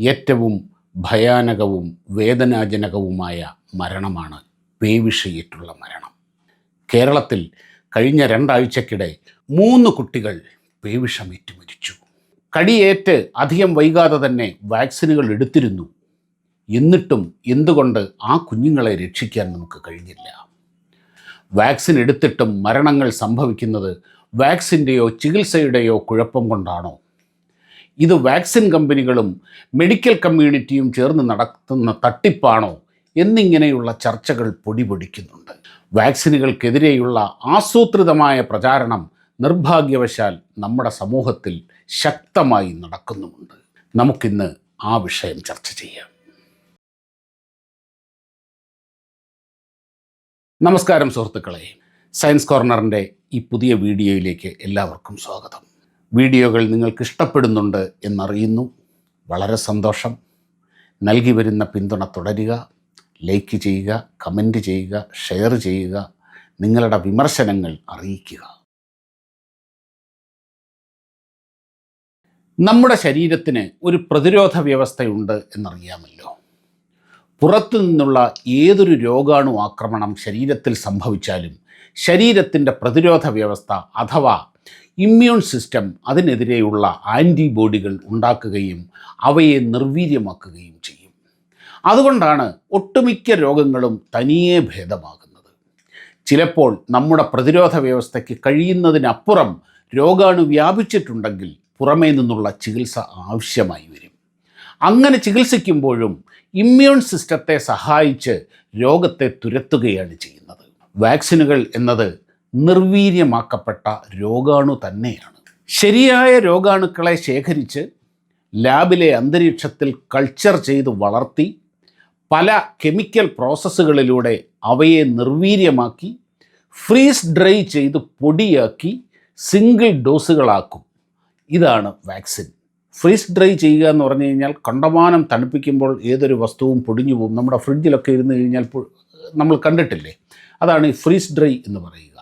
ഏറ്റവും ഭയാനകവും വേദനാജനകവുമായ മരണമാണ് പേവിഷയേറ്റുള്ള മരണം. കേരളത്തിൽ കഴിഞ്ഞ രണ്ടാഴ്ചക്കിടെ മൂന്ന് കുട്ടികൾ പേവിഷമേറ്റ് മരിച്ചു. കടിയേറ്റ് അധികം വൈകാതെ തന്നെ വാക്സിനുകൾ എടുത്തിരുന്നു. എന്നിട്ടും എന്തുകൊണ്ട് ആ കുഞ്ഞുങ്ങളെ രക്ഷിക്കാൻ നമുക്ക് കഴിഞ്ഞില്ല? വാക്സിൻ എടുത്തിട്ടും മരണങ്ങൾ സംഭവിക്കുന്നത് വാക്സിന്റെയോ ചികിത്സയുടെയോ കുഴപ്പം കൊണ്ടാണോ? ഇത് വാക്സിൻ കമ്പനികളും മെഡിക്കൽ കമ്മ്യൂണിറ്റിയും ചേർന്ന് നടത്തുന്ന തട്ടിപ്പാണോ എന്നിങ്ങനെയുള്ള ചർച്ചകൾ പൊടിപൊടിക്കുന്നുണ്ട്. വാക്സിനുകൾക്കെതിരെയുള്ള ആസൂത്രിതമായ പ്രചാരണം നിർഭാഗ്യവശാൽ നമ്മുടെ സമൂഹത്തിൽ ശക്തമായി നടക്കുന്നുമുണ്ട്. നമുക്കിന്ന് ആ വിഷയം ചർച്ച ചെയ്യാം. നമസ്കാരം സുഹൃത്തുക്കളെ. സയൻസ് കോർണറിന്റെ ഈ പുതിയ വീഡിയോയിലേക്ക് എല്ലാവർക്കും സ്വാഗതം. വീഡിയോകൾ നിങ്ങൾക്ക് ഇഷ്ടപ്പെടുന്നുണ്ട് എന്നറിയുന്നു. വളരെ സന്തോഷം. നൽകി വരുന്ന പിന്തുണ തുടരുക. ലൈക്ക് ചെയ്യുക കമന്റ് ചെയ്യുക ഷെയർ ചെയ്യുക നിങ്ങളുടെ വിമർശനങ്ങൾ അറിയിക്കുക. നമ്മുടെ ശരീരത്തിന് ഒരു പ്രതിരോധ വ്യവസ്ഥയുണ്ട് എന്നറിയാമല്ലോ. പുറത്തു നിന്നുള്ള ഏതൊരു രോഗാണു ആക്രമണം ശരീരത്തിൽ സംഭവിച്ചാലും ശരീരത്തിന്റെ പ്രതിരോധ വ്യവസ്ഥ അഥവാ ഇമ്മ്യൂൺ സിസ്റ്റം അതിനെതിരെയുള്ള ആന്റിബോഡികൾ ഉണ്ടാക്കുകയും അവയെ നിർവീര്യമാക്കുകയും ചെയ്യും. അതുകൊണ്ടാണ് ഒട്ടുമിക്ക രോഗങ്ങളും തനിയെ ഭേദമാകുന്നത്. ചിലപ്പോൾ നമ്മുടെ പ്രതിരോധ വ്യവസ്ഥയ്ക്ക് കഴിയുന്നതിനപ്പുറം രോഗാണു വ്യാപിച്ചിട്ടുണ്ടെങ്കിൽ പുറമേ നിന്നുള്ള ചികിത്സ ആവശ്യമായി വരും. അങ്ങനെ ചികിത്സിക്കുമ്പോഴും ഇമ്മ്യൂൺ സിസ്റ്റത്തെ സഹായിച്ച് രോഗത്തെ തുരത്തുകയാണ് ചെയ്യുന്നത്. വാക്സിനുകൾ എന്നത് നിർവീര്യമാക്കപ്പെട്ട രോഗാണു തന്നെയാണ്. ശരിയായ രോഗാണുക്കളെ ശേഖരിച്ച് ലാബിലെ അന്തരീക്ഷത്തിൽ കൾച്ചർ ചെയ്ത് വളർത്തി പല കെമിക്കൽ പ്രോസസ്സുകളിലൂടെ അവയെ നിർവീര്യമാക്കി ഫ്രീസ് ഡ്രൈ ചെയ്ത് പൊടിയാക്കി സിംഗിൾ ഡോസുകളാക്കും. ഇതാണ് വാക്സിൻ. ഫ്രീസ് ഡ്രൈ ചെയ്യുക എന്ന് പറഞ്ഞു കഴിഞ്ഞാൽ കണ്ടമാനം തണുപ്പിക്കുമ്പോൾ ഏതൊരു വസ്തുവും പൊടിഞ്ഞു പോകും നമ്മുടെ ഫ്രിഡ്ജിലൊക്കെ ഇരുന്ന് കഴിഞ്ഞാൽ നമ്മൾ കണ്ടിട്ടില്ലേ? അതാണ് ഈ ഫ്രീസ് ഡ്രൈ എന്ന് പറയുക.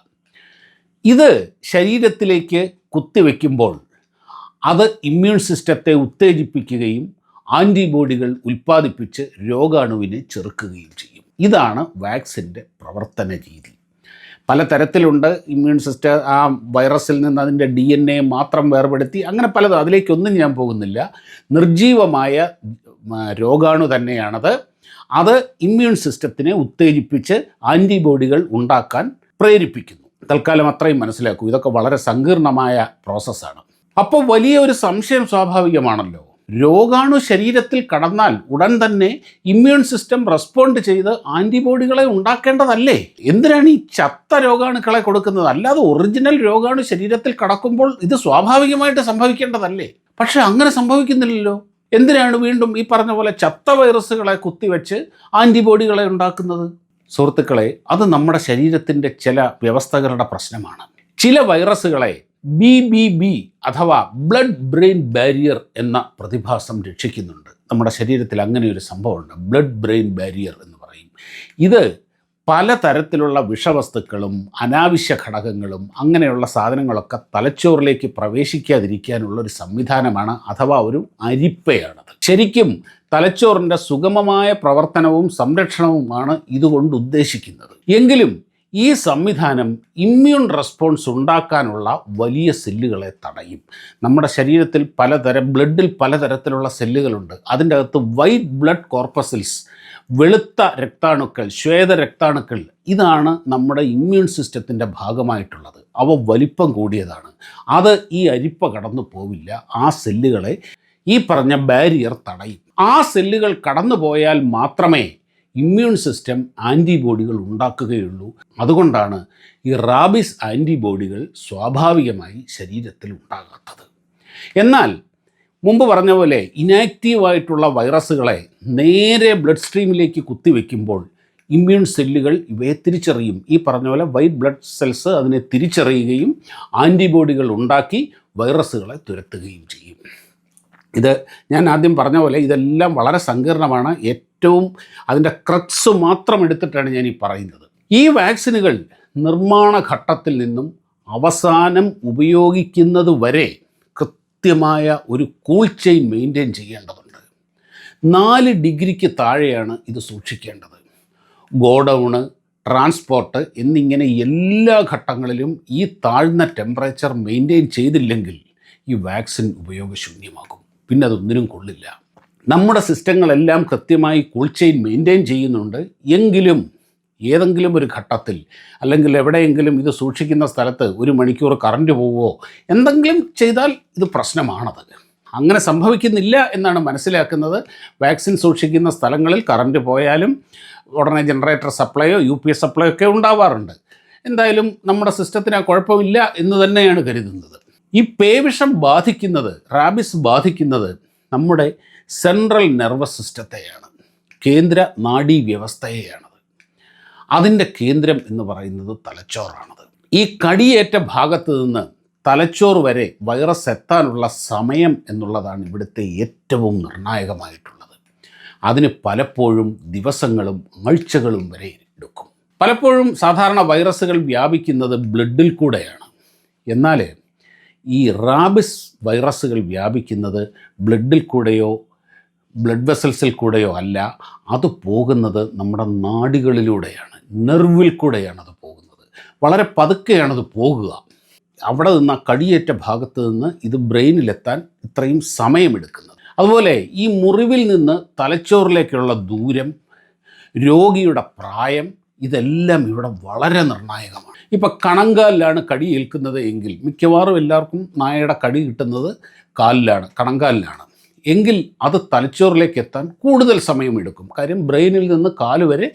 ഇത് ശരീരത്തിലേക്ക് കുത്തിവെക്കുമ്പോൾ അത് ഇമ്മ്യൂൺ സിസ്റ്റത്തെ ഉത്തേജിപ്പിക്കുകയും ആന്റിബോഡികൾ ഉൽപ്പാദിപ്പിച്ച് രോഗാണുവിനെ ചെറുക്കുകയും ചെയ്യും. ഇതാണ് വാക്സിന്റെ പ്രവർത്തന രീതി. പലതരത്തിലുണ്ട് ഇമ്മ്യൂൺ സിസ്റ്റം ആ വൈറസിൽ നിന്ന് അതിന്റെ ഡി എൻ എ മാത്രം വേർപെടുത്തി അങ്ങനെ പലതും. അതിലേക്കൊന്നും ഞാൻ പോകുന്നില്ല. നിർജീവമായ രോഗാണു തന്നെയാണത്. അത് ഇമ്മ്യൂൺ സിസ്റ്റത്തിനെ ഉത്തേജിപ്പിച്ച് ആന്റിബോഡികൾ ഉണ്ടാക്കാൻ പ്രേരിപ്പിക്കുന്നു. തൽക്കാലം അത്രയും മനസ്സിലാക്കൂ. ഇതൊക്കെ വളരെ സങ്കീർണമായ പ്രോസസ്സാണ് അപ്പോൾ വലിയ ഒരു സംശയം സ്വാഭാവികമാണല്ലോ. രോഗാണു ശരീരത്തിൽ കടന്നാൽ ഉടൻ തന്നെ ഇമ്മ്യൂൺ സിസ്റ്റം റെസ്പോണ്ട് ചെയ്ത് ആന്റിബോഡികളെ ഉണ്ടാക്കേണ്ടതല്ലേ? എന്തിനാണ് ഈ ചത്ത രോഗാണുക്കളെ കൊടുക്കുന്നത്? അല്ലാതെ ഒറിജിനൽ രോഗാണു ശരീരത്തിൽ കടക്കുമ്പോൾ ഇത് സ്വാഭാവികമായിട്ട് സംഭവിക്കേണ്ടതല്ലേ? പക്ഷെ അങ്ങനെ സംഭവിക്കുന്നില്ലല്ലോ. എന്തിനാണ് വീണ്ടും ഈ പറഞ്ഞ പോലെ ചത്ത വൈറസുകളെ കുത്തിവെച്ച് ആന്റിബോഡികളെ ഉണ്ടാക്കുന്നത്? സുഹൃത്തുക്കളെ അത് നമ്മുടെ ശരീരത്തിന്റെ ചില വ്യവസ്ഥകളുടെ പ്രശ്നമാണ്. ചില വൈറസുകളെ ബി ബി ബി അഥവാ ബ്ലഡ് ബ്രെയിൻ ബാരിയർ എന്ന പ്രതിഭാസം രക്ഷിക്കുന്നുണ്ട്. നമ്മുടെ ശരീരത്തിൽ അങ്ങനെ ഒരു സംഭവമുണ്ട്. ബ്ലഡ് ബ്രെയിൻ ബാരിയർ എന്ന് പറയും. ഇത് പലതരത്തിലുള്ള വിഷവസ്തുക്കളും അനാവശ്യ ഘടകങ്ങളും അങ്ങനെയുള്ള സാധനങ്ങളൊക്കെ തലച്ചോറിലേക്ക് പ്രവേശിക്കാതിരിക്കാനുള്ള ഒരു സംവിധാനമാണ് അഥവാ ഒരു അരിപ്പയാണത്. ശരിക്കും തലച്ചോറിന്റെ സുഗമമായ പ്രവർത്തനവും സംരക്ഷണവുമാണ് ഇതുകൊണ്ട് ഉദ്ദേശിക്കുന്നത്. എങ്കിലും ഈ സംവിധാനം ഇമ്മ്യൂൺ റെസ്പോൺസ് ഉണ്ടാക്കാനുള്ള വലിയ സെല്ലുകളെ തടയും. നമ്മുടെ ശരീരത്തിൽ പലതരം ബ്ലഡിൽ പലതരത്തിലുള്ള സെല്ലുകളുണ്ട്. അതിന്റെ അകത്ത് വൈറ്റ് ബ്ലഡ് കോർപ്പസിൽസ് വെളുത്ത രക്താണുക്കൾ ശ്വേത രക്താണുക്കൾ ഇതാണ് നമ്മുടെ ഇമ്മ്യൂൺ സിസ്റ്റത്തിന്റെ ഭാഗമായിട്ടുള്ളത്. അവ വലിപ്പം കൂടിയതാണ്. അത് ഈ അരിപ്പ കടന്നു പോവില്ല ആ സെല്ലുകളെ ഈ പറഞ്ഞ ബാരിയർ തടയും. ആ സെല്ലുകൾ കടന്നു പോയാൽ മാത്രമേ ഇമ്മ്യൂൺ സിസ്റ്റം ആന്റിബോഡികൾ ഉണ്ടാക്കുകയുള്ളൂ. അതുകൊണ്ടാണ് ഈ റാബിസ് ആന്റിബോഡികൾ സ്വാഭാവികമായി ശരീരത്തിൽ ഉണ്ടാകാത്തത്. എന്നാൽ മുമ്പ് പറഞ്ഞ പോലെ ഇനാക്റ്റീവായിട്ടുള്ള വൈറസുകളെ നേരെ ബ്ലഡ് സ്ട്രീമിലേക്ക് കുത്തിവെക്കുമ്പോൾ ഇമ്മ്യൂൺ സെല്ലുകൾ ഇവയെ തിരിച്ചറിയും. ഈ പറഞ്ഞ പോലെ വൈറ്റ് ബ്ലഡ് സെൽസ് അതിനെ തിരിച്ചറിയുകയും ആന്റിബോഡികൾ ഉണ്ടാക്കി വൈറസുകളെ തുരത്തുകയും ചെയ്യും. ഇത് ഞാൻ ആദ്യം പറഞ്ഞ പോലെ ഇതെല്ലാം വളരെ സങ്കീർണമാണ്. ഏറ്റവും അതിന്റെ ക്രക്സ് മാത്രം എടുത്തിട്ടാണ് ഞാൻ ഈ പറയുന്നത്. ഈ വാക്സിനുകൾ നിർമ്മാണ ഘട്ടത്തിൽ നിന്നും അവസാനം ഉപയോഗിക്കുന്നത് വരെ കൃത്യമായ ഒരു കൂൾ ചെയിൻ മെയിന്റെയിൻ ചെയ്യേണ്ടതുണ്ട്. നാല് ഡിഗ്രിക്ക് താഴെയാണ് ഇത് സൂക്ഷിക്കേണ്ടത്. ഗോഡൗണ് ട്രാൻസ്പോർട്ട് എന്നിങ്ങനെ എല്ലാ ഘട്ടങ്ങളിലും ഈ താഴ്ന്ന ടെമ്പറേച്ചർ മെയിന്റെയിൻ ചെയ്തില്ലെങ്കിൽ ഈ വാക്സിൻ ഉപയോഗശൂന്യമാകും. പിന്നെ അതൊന്നിനും കൊള്ളില്ല. നമ്മുടെ സിസ്റ്റങ്ങളെല്ലാം കൃത്യമായി കൂൾ ചെയിൻ മെയിന്റെയിൻ ചെയ്യുന്നുണ്ട്. എങ്കിലും ഏതെങ്കിലും ഒരു ഘട്ടത്തിൽ അല്ലെങ്കിൽ എവിടെയെങ്കിലും ഇത് സൂക്ഷിക്കുന്ന സ്ഥലത്ത് ഒരു മണിക്കൂർ കറണ്ട് പോവുമോ എന്തെങ്കിലും ചെയ്താൽ ഇത് പ്രശ്നമാണത്. അങ്ങനെ സംഭവിക്കുന്നില്ല എന്നാണ് മനസ്സിലാക്കുന്നത്. വാക്സിൻ സൂക്ഷിക്കുന്ന സ്ഥലങ്ങളിൽ കറണ്ട് പോയാലും ഉടനെ ജനറേറ്റർ സപ്ലൈയോ യു പി എസ് സപ്ലൈയോ ഒക്കെ ഉണ്ടാവാറുണ്ട്. എന്തായാലും നമ്മുടെ സിസ്റ്റത്തിന് ആ കുഴപ്പമില്ല എന്ന് തന്നെയാണ് കരുതുന്നത്. ഈ പേവിഷം ബാധിക്കുന്നത് റാബിസ് ബാധിക്കുന്നത് നമ്മുടെ സെൻട്രൽ നെർവസ് സിസ്റ്റത്തെയാണ്. കേന്ദ്ര നാഡീ വ്യവസ്ഥയെയാണത്. അതിന്റെ കേന്ദ്രം എന്ന് പറയുന്നത് തലച്ചോറാണത്. ഈ കടിയേറ്റ ഭാഗത്ത് നിന്ന് തലച്ചോറ് വരെ വൈറസ് എത്താനുള്ള സമയം എന്നുള്ളതാണ് ഇവിടുത്തെ ഏറ്റവും നിർണായകമായിട്ടുള്ളത്. അതിന് പലപ്പോഴും ദിവസങ്ങളും ആഴ്ചകളും വരെ എടുക്കും. പലപ്പോഴും സാധാരണ വൈറസുകൾ വ്യാപിക്കുന്നത് ബ്ലഡിൽ കൂടെയാണ്. എന്നാൽ ഈ റാബിസ് വൈറസുകൾ വ്യാപിക്കുന്നത് ബ്ലഡിൽ കൂടെയോ ബ്ലഡ് വെസൽസിൽ കൂടെയോ അല്ല. അത് പോകുന്നത് നമ്മുടെ നാഡികളിലൂടെയാണ് നെർവിൽ കൂടെയാണ് അത് പോകുന്നത്. വളരെ പതുക്കെയാണ് അത് പോകുക. അവിടെ നിന്ന് ആ കടിയേറ്റ ഭാഗത്ത് നിന്ന് ഇത് ബ്രെയിനിലെത്താൻ ഇത്രയും സമയമെടുക്കുന്നത്. അതുപോലെ ഈ മുറിവിൽ നിന്ന് തലച്ചോറിലേക്കുള്ള ദൂരം രോഗിയുടെ പ്രായം ഇതെല്ലാം ഇവിടെ വളരെ നിർണായകമാണ്. ഇപ്പം കണങ്കാലിലാണ് കടി ഏൽക്കുന്നത് എങ്കിൽ മിക്കവാറും എല്ലാവർക്കും നായയുടെ കടി കിട്ടുന്നത് കാലിലാണ് കണങ്കാലിലാണ്. എങ്കിൽ അത് തലച്ചോറിലേക്ക് എത്താൻ കൂടുതൽ സമയമെടുക്കും. കാര്യം ബ്രെയിനിൽ നിന്ന് കാൽ വരെ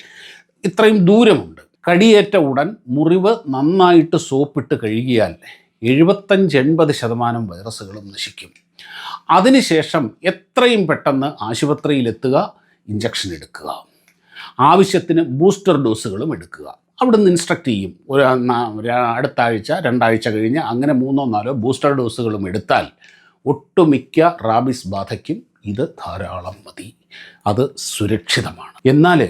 ഇത്രയും ദൂരമുണ്ട്. കടിയേറ്റ ഉടൻ മുറിവ് നന്നായിട്ട് സോപ്പിട്ട് കഴുകിയാൽ എഴുപത്തഞ്ച് എൺപത് ശതമാനം വൈറസുകളും നശിക്കും. അതിനുശേഷം എത്രയും പെട്ടെന്ന് ആശുപത്രിയിലെത്തുക ഇഞ്ചക്ഷൻ എടുക്കുക. ആവശ്യത്തിന് ബൂസ്റ്റർ ഡോസുകളും എടുക്കുക. അവിടുന്ന് ഇൻസ്ട്രക്ട് ചെയ്യും. ഒരു അടുത്ത ആഴ്ച രണ്ടാഴ്ച കഴിഞ്ഞ് അങ്ങനെ മൂന്നോ നാലോ ബൂസ്റ്റർ ഡോസുകളും എടുത്താൽ ഒട്ടുമിക്ക റാബിസ് ബാധയ്ക്കും ഇത് ധാരാളം മതി. അത് സുരക്ഷിതമാണ്. എന്നാൽ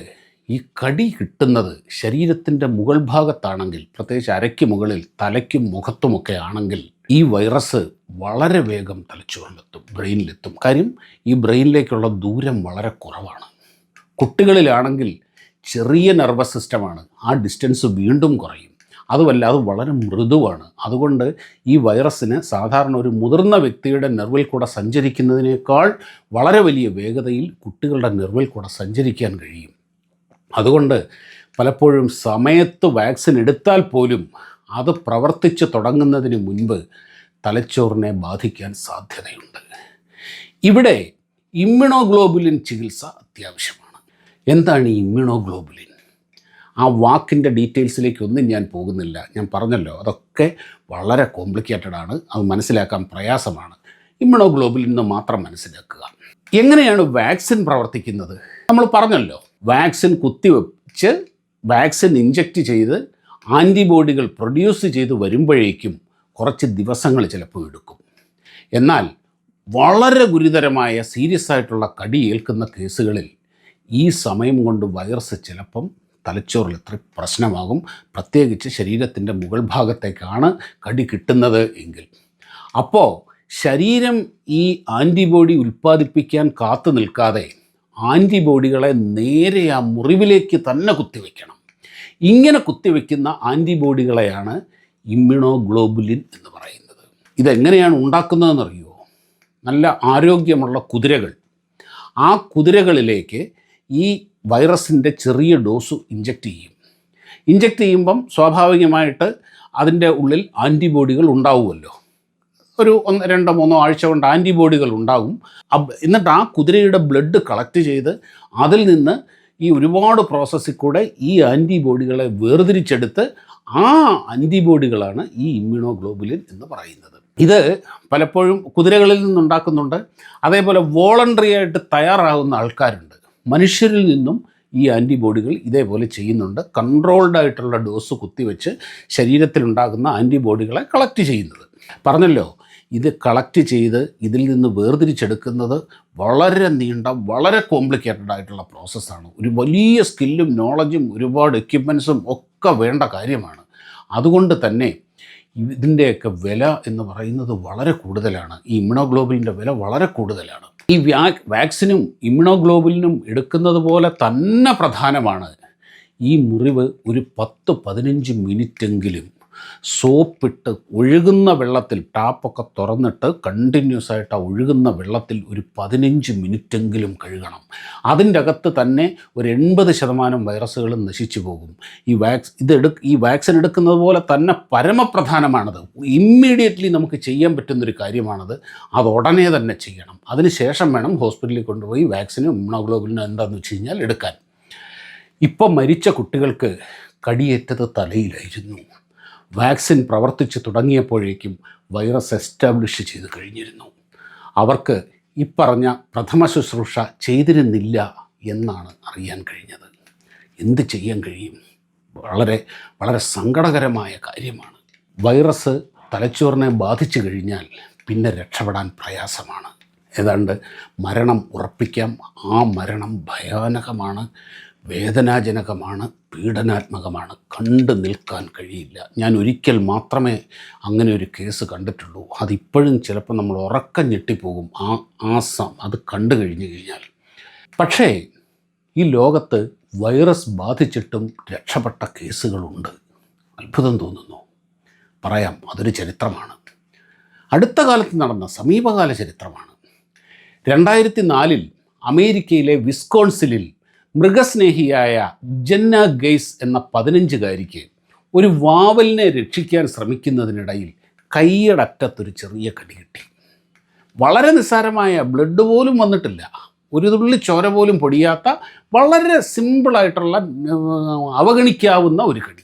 ഈ കടി കിട്ടുന്നത് ശരീരത്തിന്റെ മുകൾ ഭാഗത്താണെങ്കിൽ പ്രത്യേകിച്ച് അരയ്ക്ക് മുകളിൽ തലയ്ക്കും മുഖത്തുമൊക്കെ ആണെങ്കിൽ ഈ വൈറസ് വളരെ വേഗം തലച്ചോറിലെത്തും ബ്രെയിനിലെത്തും. കാര്യം ഈ ബ്രെയിനിലേക്കുള്ള ദൂരം വളരെ കുറവാണ്. കുട്ടികളിലാണെങ്കിൽ ചെറിയ നെർവസ് സിസ്റ്റമാണ് ആ ഡിസ്റ്റൻസ് വീണ്ടും കുറയും. അതുമല്ല അത് വളരെ മൃദുവാണ്. അതുകൊണ്ട് ഈ വൈറസിന് സാധാരണ ഒരു മുതിർന്ന വ്യക്തിയുടെ നെർവിൽ കൂടെ സഞ്ചരിക്കുന്നതിനേക്കാൾ വളരെ വലിയ വേഗതയിൽ കുട്ടികളുടെ നെർവിൽ കൂടെ സഞ്ചരിക്കാൻ കഴിയും. അതുകൊണ്ട് പലപ്പോഴും സമയത്ത് വാക്സിൻ എടുത്താൽ പോലും അത് പ്രവർത്തിച്ച് തുടങ്ങുന്നതിന് മുൻപ് തലച്ചോറിനെ ബാധിക്കാൻ സാധ്യതയുണ്ട്. ഇവിടെ ഇമ്മ്യൂണോഗ്ലോബുലിൻ ചികിത്സ അത്യാവശ്യമാണ്. എന്താണ് ഈ ഇമ്മ്യൂണോഗ്ലോബുലിൻ? ആ വാക്കിന്റെ ഡീറ്റെയിൽസിലേക്കൊന്നും ഞാൻ പോകുന്നില്ല. ഞാൻ പറഞ്ഞല്ലോ അതൊക്കെ വളരെ കോംപ്ലിക്കേറ്റഡ് ആണ്. അത് മനസ്സിലാക്കാൻ പ്രയാസമാണ്. ഇമ്മ്യൂണോഗ്ലോബുലിൻ എന്ന് മാത്രം മനസ്സിലാക്കുക. എങ്ങനെയാണ് വാക്സിൻ പ്രവർത്തിക്കുന്നത്? നമ്മൾ പറഞ്ഞല്ലോ വാക്സിൻ കുത്തിവെച്ച് വാക്സിൻ ഇഞ്ചക്റ്റ് ചെയ്ത് ആന്റിബോഡികൾ പ്രൊഡ്യൂസ് ചെയ്ത് വരുമ്പോഴേക്കും കുറച്ച് ദിവസങ്ങൾ ചിലപ്പോൾ എടുക്കും. എന്നാൽ വളരെ ഗുരുതരമായ സീരിയസ് ആയിട്ടുള്ള കടി ഏൽക്കുന്ന കേസുകളിൽ ഈ സമയം കൊണ്ട് വൈറസ് ചിലപ്പം തലച്ചോറിൽ എത്ര പ്രശ്നമാകും. പ്രത്യേകിച്ച് ശരീരത്തിന്റെ മുകൾ ഭാഗത്തേക്കാണ് കടി കിട്ടുന്നത് എങ്കിൽ. അപ്പോൾ ശരീരം ഈ ആന്റിബോഡി ഉൽപ്പാദിപ്പിക്കാൻ കാത്തു നിൽക്കാതെ ആന്റിബോഡികളെ നേരെ ആ മുറിവിലേക്ക് തന്നെ കുത്തിവെക്കണം. ഇങ്ങനെ കുത്തിവെക്കുന്ന ആന്റിബോഡികളെയാണ് ഇമ്മ്യൂണോഗ്ലോബുലിൻ എന്ന് പറയുന്നത്. ഇതെങ്ങനെയാണ് ഉണ്ടാക്കുന്നതെന്നറിയുമോ നല്ല ആരോഗ്യമുള്ള കുതിരകൾ. ആ കുതിരകളിലേക്ക് ഈ വൈറസിന്റെ ചെറിയ ഡോസ് ഇഞ്ചക്റ്റ് ചെയ്യും. ഇഞ്ചക്റ്റ് ചെയ്യുമ്പം സ്വാഭാവികമായിട്ട് അതിന്റെ ഉള്ളിൽ ആന്റിബോഡികൾ ഉണ്ടാവുമല്ലോ. ഒരു ഒന്ന് രണ്ടോ മൂന്നോ ആഴ്ച കൊണ്ട് ആന്റിബോഡികൾ ഉണ്ടാകും എന്നിട്ട് ആ കുതിരയുടെ ബ്ലഡ് കളക്ട് ചെയ്ത് അതിൽ നിന്ന് ഈ ഒരുപാട് പ്രോസസ്സിൽ കൂടെ ഈ ആന്റിബോഡികളെ വേർതിരിച്ചെടുത്ത് ആ ആന്റിബോഡികളാണ് ഈ ഇമ്മ്യൂണോഗ്ലോബുലിൻ എന്ന് പറയുന്നത്. ഇത് പലപ്പോഴും കുതിരകളിൽ നിന്നുണ്ടാക്കുന്നുണ്ട്. അതേപോലെ വോളണ്ടറി ആയിട്ട് തയ്യാറാകുന്ന ആൾക്കാരുണ്ട്. മനുഷ്യരിൽ നിന്നും ഈ ആന്റിബോഡികൾ ഇതേപോലെ ചെയ്യുന്നുണ്ട്. കൺട്രോൾഡ് ആയിട്ടുള്ള ഡോസ് കുത്തിവെച്ച് ശരീരത്തിലുണ്ടാകുന്ന ആന്റിബോഡികളെ കളക്ട് ചെയ്യുന്നത്. പറഞ്ഞല്ലോ ഇത് കളക്ട് ചെയ്ത് ഇതിൽ നിന്ന് വേർതിരിച്ചെടുക്കുന്നത് വളരെ നീണ്ട വളരെ കോംപ്ലിക്കേറ്റഡ് ആയിട്ടുള്ള പ്രോസസ്സാണ് ഒരു വലിയ സ്കില്ലും നോളജും ഒരുപാട് എക്യുപ്മെൻസും ഒക്കെ വേണ്ട കാര്യമാണ്. അതുകൊണ്ട് തന്നെ ഇതിന്റെയൊക്കെ വില എന്ന് പറയുന്നത് വളരെ കൂടുതലാണ്. ഈ ഇമ്മ്യൂണോഗ്ലോബിലിന്റെ വില വളരെ കൂടുതലാണ്. ഈ വ്യാ വാക്സിനും ഇമ്മ്യൂണോഗ്ലോബുലിനും എടുക്കുന്നത് പോലെ തന്നെ പ്രധാനമാണ്. ഈ മുറിവ് ഒരു പത്ത് പതിനഞ്ച് മിനിറ്റെങ്കിലും സോപ്പിട്ട് ഒഴുകുന്ന വെള്ളത്തിൽ ടാപ്പൊക്കെ തുറന്നിട്ട് കണ്ടിന്യൂസ് ആയിട്ട് ആ ഒഴുകുന്ന വെള്ളത്തിൽ ഒരു പതിനഞ്ച് മിനിറ്റെങ്കിലും കഴുകണം. അതിന്റെ അകത്ത് തന്നെ ഒരു എൺപത് ശതമാനം വൈറസുകൾ നശിച്ചു പോകും. ഈ വാക്സ് ഇതെടു ഈ വാക്സിൻ എടുക്കുന്നത് പോലെ തന്നെ പരമപ്രധാനമാണത്. ഇമ്മീഡിയറ്റ്ലി നമുക്ക് ചെയ്യാൻ പറ്റുന്നൊരു കാര്യമാണത്. അത് ഉടനെ തന്നെ ചെയ്യണം. അതിനുശേഷം വേണം ഹോസ്പിറ്റലിൽ കൊണ്ടുപോയി വാക്സിനും ഇമ്മ്യൂണോഗ്ലോബിനും എന്താണെന്ന് വെച്ച് കഴിഞ്ഞാൽ എടുക്കാൻ. ഇപ്പം മരിച്ച കുട്ടികൾക്ക് കടിയേറ്റത് തലയിലായിരുന്നു. വാക്സിൻ പ്രവർത്തിച്ചു തുടങ്ങിയപ്പോഴേക്കും വൈറസ് എസ്റ്റാബ്ലിഷ് ചെയ്ത് കഴിഞ്ഞിരുന്നു. അവർക്ക് ഇപ്പറഞ്ഞ പ്രഥമ ശുശ്രൂഷ ചെയ്തിരുന്നില്ല എന്നാണ് അറിയാൻ കഴിഞ്ഞത്. എന്ത് ചെയ്യാൻ കഴിയും? വളരെ വളരെ സങ്കടകരമായ കാര്യമാണ്. വൈറസ് തലച്ചോറിനെ ബാധിച്ചു കഴിഞ്ഞാൽ പിന്നെ രക്ഷപ്പെടാൻ പ്രയാസമാണ്. ഏതാണ്ട് മരണം ഉറപ്പിക്കാം. ആ മരണം ഭയാനകമാണ്. വേദനാജനകമാണ് പീഡനാത്മകമാണ്. കണ്ടു നിൽക്കാൻ കഴിയില്ല. ഞാൻ ഒരിക്കൽ മാത്രമേ അങ്ങനെ ഒരു കേസ് കണ്ടിട്ടുള്ളൂ. അതിപ്പോഴും ചിലപ്പോൾ നമ്മൾ ഉറക്കം ഞെട്ടിപ്പോകും. ആ ആ സം അത് കണ്ടു കഴിഞ്ഞു കഴിഞ്ഞാൽ. പക്ഷേ ഈ ലോകത്ത് വൈറസ് ബാധിച്ചിട്ടും രക്ഷപ്പെട്ട കേസുകളുണ്ട്. അത്ഭുതം തോന്നുന്നു. പറയാം അതൊരു ചരിത്രമാണ്. അടുത്ത കാലത്ത് നടന്ന സമീപകാല ചരിത്രമാണ്. രണ്ടായിരത്തി നാലിൽ അമേരിക്കയിലെ വിസ്കോൺസിലിൽ മൃഗസ്നേഹിയായ ജന്ന ഗെയ്സ് എന്ന പതിനഞ്ചുകാരിക്ക് ഒരു വാവലിനെ രക്ഷിക്കാൻ ശ്രമിക്കുന്നതിനിടയിൽ കൈയടറ്റത്തൊരു ചെറിയ കടി കിട്ടി. വളരെ നിസ്സാരമായ ബ്ലഡ് പോലും വന്നിട്ടില്ല. ഒരു തുള്ളി ചോര പോലും പൊടിയാത്ത വളരെ സിമ്പിളായിട്ടുള്ള അവഗണിക്കാവുന്ന ഒരു കടി.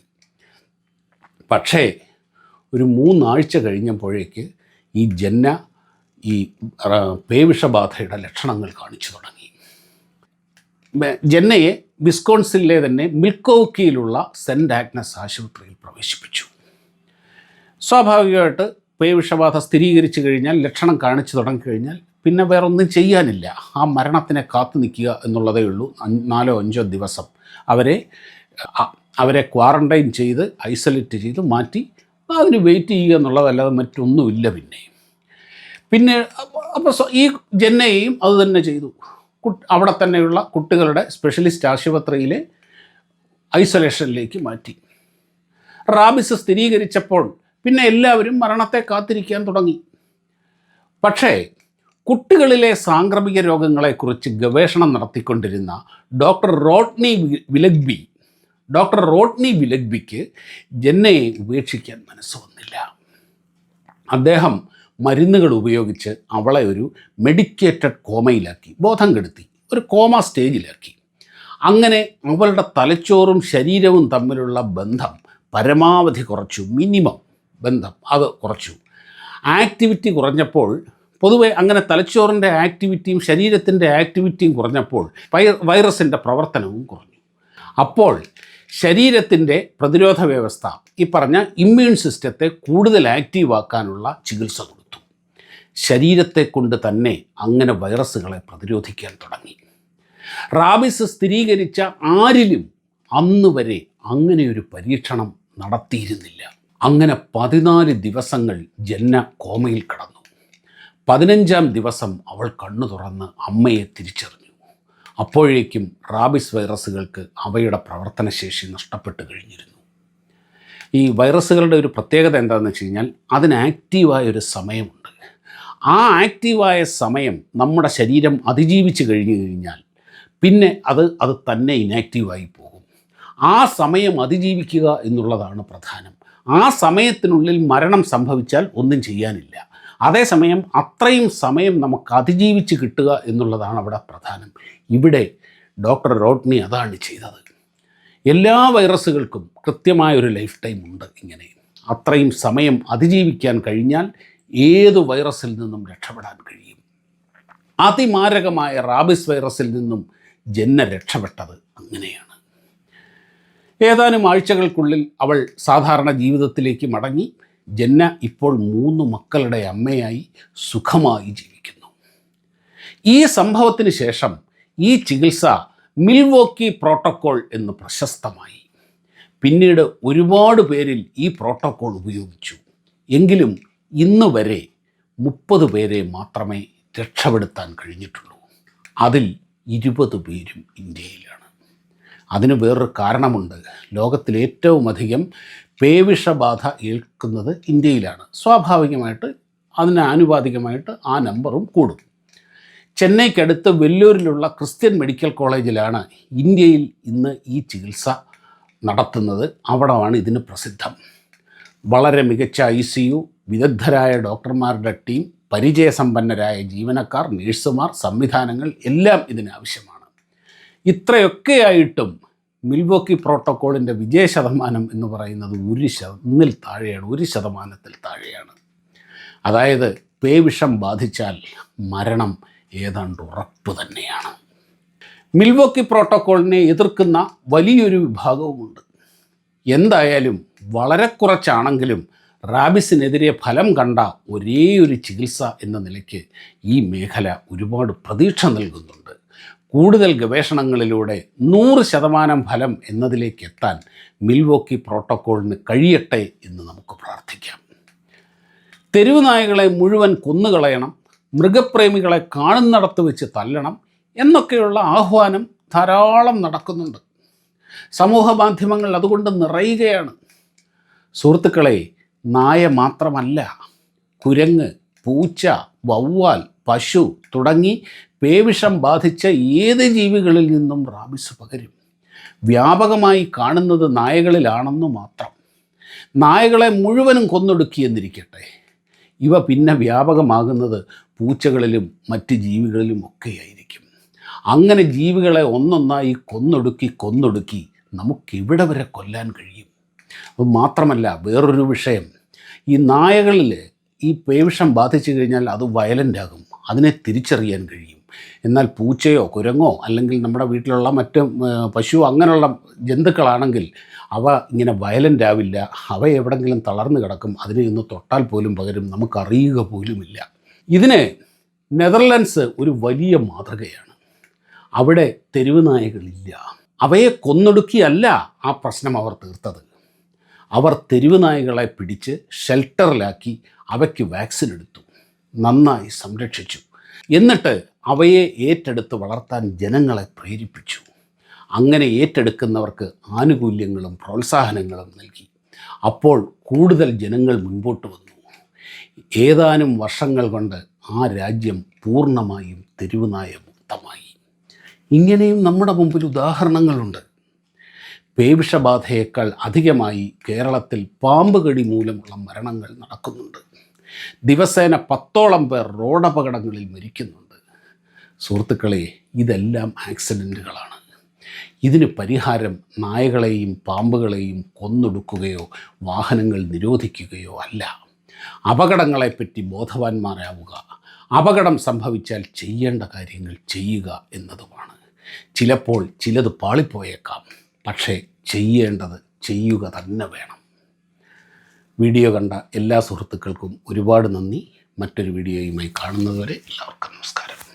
പക്ഷേ ഒരു മൂന്നാഴ്ച കഴിഞ്ഞപ്പോഴേക്ക് ഈ ജന്ന ഈ പേവിഷബാധയുടെ ലക്ഷണങ്ങൾ കാണിച്ചു തുടങ്ങി. ജന്നയെ വിസ്കോൺസിലെ തന്നെ മിൽക്കോക്കിയിലുള്ള സെന്റ് ആഗ്നസ് ആശുപത്രിയിൽ പ്രവേശിപ്പിച്ചു. സ്വാഭാവികമായിട്ട് പേവിഷബാധ സ്ഥിരീകരിച്ചു കഴിഞ്ഞാൽ ലക്ഷണം കാണിച്ചു തുടങ്ങിക്കഴിഞ്ഞാൽ പിന്നെ വേറെ ഒന്നും ചെയ്യാനില്ല. ആ മരണത്തിനെ കാത്തു നിൽക്കുക എന്നുള്ളതേ ഉള്ളൂ. നാലോ അഞ്ചോ ദിവസം അവരെ അവരെ ക്വാറന്റൈൻ ചെയ്ത് ഐസൊലേറ്റ് ചെയ്ത് മാറ്റി അതിന് വെയിറ്റ് ചെയ്യുക എന്നുള്ളതല്ലാതെ മറ്റൊന്നുമില്ല പിന്നെ. പിന്നെ അപ്പോൾ ഈ ജന്നയെയും അത് തന്നെ ചെയ്തു. അവിടെ തന്നെയുള്ള കുട്ടികളുടെ സ്പെഷ്യലിസ്റ്റ് ആശുപത്രിയിലെ ഐസൊലേഷനിലേക്ക് മാറ്റി. റാബിസ് സ്ഥിരീകരിച്ചപ്പോൾ പിന്നെ എല്ലാവരും മരണത്തെ കാത്തിരിക്കാൻ തുടങ്ങി. പക്ഷേ കുട്ടികളിലെ സാംക്രമിക രോഗങ്ങളെക്കുറിച്ച് ഗവേഷണം നടത്തിക്കൊണ്ടിരുന്ന ഡോക്ടർ റോട്ട്നി വിലഗ്ബി ഡോക്ടർ റോട്ട്നി വിലഗ്ബിക്ക് ജന്നയെ ഉപേക്ഷിക്കാൻ മനസ്സ് വന്നില്ല. അദ്ദേഹം മരുന്നുകൾ ഉപയോഗിച്ച് അവളെ ഒരു മെഡിക്കേറ്റഡ് കോമയിലാക്കി ബോധം കെടുത്തി ഒരു കോമ സ്റ്റേജിലാക്കി. അങ്ങനെ അവളുടെ തലച്ചോറും ശരീരവും തമ്മിലുള്ള ബന്ധം പരമാവധി കുറച്ചു മിനിമം ബന്ധം അത് കുറച്ചു. ആക്ടിവിറ്റി കുറഞ്ഞപ്പോൾ പൊതുവെ അങ്ങനെ തലച്ചോറിന്റെ ആക്ടിവിറ്റിയും ശരീരത്തിന്റെ ആക്ടിവിറ്റിയും കുറഞ്ഞപ്പോൾ വൈറസിന്റെ പ്രവർത്തനവും കുറഞ്ഞു. അപ്പോൾ ശരീരത്തിന്റെ പ്രതിരോധ വ്യവസ്ഥ ഈ പറഞ്ഞ ഇമ്മ്യൂൺ സിസ്റ്റത്തെ കൂടുതൽ ആക്റ്റീവാക്കാനുള്ള ചികിത്സ കൊടുത്തു ശരീരത്തെ കൊണ്ട് തന്നെ അങ്ങനെ വൈറസുകളെ പ്രതിരോധിക്കാൻ തുടങ്ങി. റാബിസ് സ്ഥിരീകരിച്ച ആരിലും അന്ന് വരെ അങ്ങനെ ഒരു പരീക്ഷണം നടത്തിയിരുന്നില്ല. അങ്ങനെ പതിനാല് ദിവസങ്ങൾ ജന്ന കോമയിൽ കടന്നു. പതിനഞ്ചാം ദിവസം അവൾ കണ്ണു തുറന്ന് അമ്മയെ തിരിച്ചറിഞ്ഞു. അപ്പോഴേക്കും റാബിസ് വൈറസുകൾക്ക് അവയുടെ പ്രവർത്തനശേഷി നഷ്ടപ്പെട്ടു കഴിഞ്ഞിരുന്നു. ഈ വൈറസുകളുടെ ഒരു പ്രത്യേകത എന്താണെന്ന് വെച്ച് കഴിഞ്ഞാൽ അതിന് ആക്റ്റീവായ ഒരു സമയമുണ്ട്. ആ ആക്റ്റീവായ സമയം നമ്മുടെ ശരീരം അതിജീവിച്ച് കഴിഞ്ഞു കഴിഞ്ഞാൽ പിന്നെ അത് അത് തന്നെ ഇനാക്റ്റീവായി പോകും. ആ സമയം അതിജീവിക്കുക എന്നുള്ളതാണ് പ്രധാനം. ആ സമയത്തിനുള്ളിൽ മരണം സംഭവിച്ചാൽ ഒന്നും ചെയ്യാനില്ല. അതേസമയം അത്രയും സമയം നമുക്ക് അതിജീവിച്ച് കിട്ടുക എന്നുള്ളതാണ് അവിടെ പ്രധാനം. ഇവിടെ ഡോക്ടർ റോട്ട്നി അതാണ് ചെയ്തത്. എല്ലാ വൈറസുകൾക്കും കൃത്യമായൊരു ലൈഫ് ടൈം ഉണ്ട് ഇങ്ങനെ. അത്രയും സമയം അതിജീവിക്കാൻ കഴിഞ്ഞാൽ ഏത് വൈറസിൽ നിന്നും രക്ഷപ്പെടാൻ കഴിയും? അതിമാരകമായ റാബിസ് വൈറസിൽ നിന്നും ജന്ന രക്ഷപ്പെട്ടത് അങ്ങനെയാണ്. ഏതാനും ആഴ്ചകൾക്കുള്ളിൽ അവൾ സാധാരണ ജീവിതത്തിലേക്ക് മടങ്ങി ജന്ന ഇപ്പോൾ മൂന്ന് മക്കളുടെ അമ്മയായി സുഖമായി ജീവിക്കുന്നു. ഈ സംഭവത്തിന് ശേഷം ഈ ചികിത്സ മിൽവോക്കി പ്രോട്ടോക്കോൾ എന്ന് പ്രശസ്തമായി. പിന്നീട് ഒരുപാട് പേരിൽ ഈ പ്രോട്ടോക്കോൾ ഉപയോഗിച്ചു. എങ്കിലും ഇന്ന് വരെ മുപ്പത് പേരെ മാത്രമേ രക്ഷപ്പെടുത്താൻ കഴിഞ്ഞിട്ടുള്ളൂ. അതിൽ ഇരുപത് പേരും ഇന്ത്യയിലാണ്. അതിന് വേറൊരു കാരണമുണ്ട്. ലോകത്തിൽ ഏറ്റവും അധികം പേവിഷബാധ ഏൽക്കുന്നത് ഇന്ത്യയിലാണ്. സ്വാഭാവികമായിട്ട് അതിന് ആനുപാതികമായിട്ട് ആ നമ്പറും കൂടും. ചെന്നൈക്കടുത്ത് വെല്ലൂരിലുള്ള ക്രിസ്ത്യൻ മെഡിക്കൽ കോളേജിലാണ് ഇന്ത്യയിൽ ഇന്ന് ഈ ചികിത്സ നടത്തുന്നത്. അവിടമാണ് ഇതിന് പ്രസിദ്ധം. വളരെ മികച്ച ഐ സി യു വിദഗ്ധരായ ഡോക്ടർമാരുടെ ടീം പരിചയസമ്പന്നരായ ജീവനക്കാർ നഴ്സുമാർ സംവിധാനങ്ങൾ എല്ലാം ഇതിന് ആവശ്യമാണ്. ഇത്രയൊക്കെയായിട്ടും മിൽവോക്കി പ്രോട്ടോക്കോളിന്റെ വിജയ ശതമാനം എന്ന് പറയുന്നത് ഒരു ശതന്നിൽ താഴെയാണ് ഒരു ശതമാനത്തിൽ താഴെയാണ്. അതായത് പേവിഷം ബാധിച്ചാൽ മരണം ഏതാണ്ട് ഉറപ്പ് തന്നെയാണ്. മിൽവോക്കി പ്രോട്ടോക്കോളിനെ എതിർക്കുന്ന വലിയൊരു വിഭാഗവുമുണ്ട്. എന്തായാലും വളരെ കുറച്ചാണെങ്കിലും റാബിസിനെതിരെ ഫലം കണ്ട ഒരേ ഒരു ചികിത്സ എന്ന നിലയ്ക്ക് ഈ മേഖല ഒരുപാട് പ്രതീക്ഷ നൽകുന്നുണ്ട്. കൂടുതൽ ഗവേഷണങ്ങളിലൂടെ നൂറ് ശതമാനം ഫലം എന്നതിലേക്ക് എത്താൻ മിൽവോക്കി പ്രോട്ടോക്കോളിന് കഴിയട്ടെ എന്ന് നമുക്ക് പ്രാർത്ഥിക്കാം. തെരുവ് നായകളെ മുഴുവൻ കൊന്നുകളയണം മൃഗപ്രേമികളെ കാണുന്നിടത്ത് വെച്ച് തല്ലണം എന്നൊക്കെയുള്ള ആഹ്വാനം ധാരാളം നടക്കുന്നുണ്ട്. സമൂഹ മാധ്യമങ്ങൾ അതുകൊണ്ട് നിറയുകയാണ്. സുഹൃത്തുക്കളെ നായ മാത്രമല്ല കുരങ്ങ് പൂച്ച വവ്വാൽ പശു തുടങ്ങി പേവിഷം ബാധിച്ച ഏത് ജീവികളിൽ നിന്നും റാബിസ് പകരും? വ്യാപകമായി കാണുന്നത് നായകളിലാണെന്ന് മാത്രം. നായകളെ മുഴുവനും കൊന്നൊടുക്കിയെന്നിരിക്കട്ടെ. ഇവ പിന്നെ വ്യാപകമാകുന്നത് പൂച്ചകളിലും മറ്റ് ജീവികളിലും ഒക്കെയായിരിക്കും. അങ്ങനെ ജീവികളെ ഒന്നൊന്നായി കൊന്നൊടുക്കി കൊന്നൊടുക്കി നമുക്കിവിടെ വരെ കൊല്ലാൻ കഴിയും? അത് മാത്രമല്ല വേറൊരു വിഷയം. ഈ നായകളിൽ ഈ പേവിഷം ബാധിച്ചു കഴിഞ്ഞാൽ അത് വയലന്റ് ആകും. അതിനെ തിരിച്ചറിയാൻ കഴിയും. എന്നാൽ പൂച്ചയോ കുരങ്ങോ അല്ലെങ്കിൽ നമ്മുടെ വീട്ടിലുള്ള മറ്റ് പശു അങ്ങനെയുള്ള ജന്തുക്കളാണെങ്കിൽ അവ ഇങ്ങനെ വയലന്റ് ആവില്ല. അവ എവിടെങ്കിലും തളർന്നു കിടക്കും. അതിനെ ഒന്ന് തൊട്ടാൽ പോലും പകരും. നമുക്കറിയുക പോലുമില്ല ഇതിന് നെതർലാൻഡ്സ് ഒരു വലിയ മാതൃകയാണ്. അവിടെ തെരുവ് നായകളില്ല. അവയെ കൊന്നൊടുക്കിയല്ല ആ പ്രശ്നം അവർ തീർത്തത്. അവർ തെരുവ് നായകളെ പിടിച്ച് ഷെൽട്ടറിലാക്കി അവയ്ക്ക് വാക്സിൻ എടുത്തു. നന്നായി സംരക്ഷിച്ചു. എന്നിട്ട് അവയെ ഏറ്റെടുത്ത് വളർത്താൻ ജനങ്ങളെ പ്രേരിപ്പിച്ചു. അങ്ങനെ ഏറ്റെടുക്കുന്നവർക്ക് ആനുകൂല്യങ്ങളും പ്രോത്സാഹനങ്ങളും നൽകി. അപ്പോൾ കൂടുതൽ ജനങ്ങൾ മുൻപോട്ട് വന്നു. ഏതാനും വർഷങ്ങൾ കൊണ്ട് ആ രാജ്യം പൂർണമായും തെരുവുനായ മുക്തമായി. ഇങ്ങനെയും നമ്മുടെ മുമ്പിൽ ഉദാഹരണങ്ങളുണ്ട്. പേവിഷബാധയേക്കാൾ അധികമായി കേരളത്തിൽ പാമ്പ് കടി മൂലമുള്ള മരണങ്ങൾ നടക്കുന്നുണ്ട്. ദിവസേന പത്തോളം പേർ റോഡപകടങ്ങളിൽ മരിക്കുന്നുണ്ട്. സുഹൃത്തുക്കളെ ഇതെല്ലാം ആക്സിഡന്റുകളാണ് ഇതിന് പരിഹാരം നായകളെയും പാമ്പുകളെയും കൊന്നൊടുക്കുകയോ വാഹനങ്ങൾ നിരോധിക്കുകയോ അല്ല. അപകടങ്ങളെപ്പറ്റി ബോധവാന്മാരാവുക. അപകടം സംഭവിച്ചാൽ ചെയ്യേണ്ട കാര്യങ്ങൾ ചെയ്യുക എന്നതുമാണ്. ചിലപ്പോൾ ചിലത് പാളിപ്പോയേക്കാം. പക്ഷേ ചെയ്യേണ്ടത് ചെയ്യുക തന്നെ വേണം. വീഡിയോ കണ്ട എല്ലാ സുഹൃത്തുക്കൾക്കും ഒരുപാട് നന്ദി. മറ്റൊരു വീഡിയോയുമായി കാണുന്നതുവരെ എല്ലാവർക്കും നമസ്കാരം.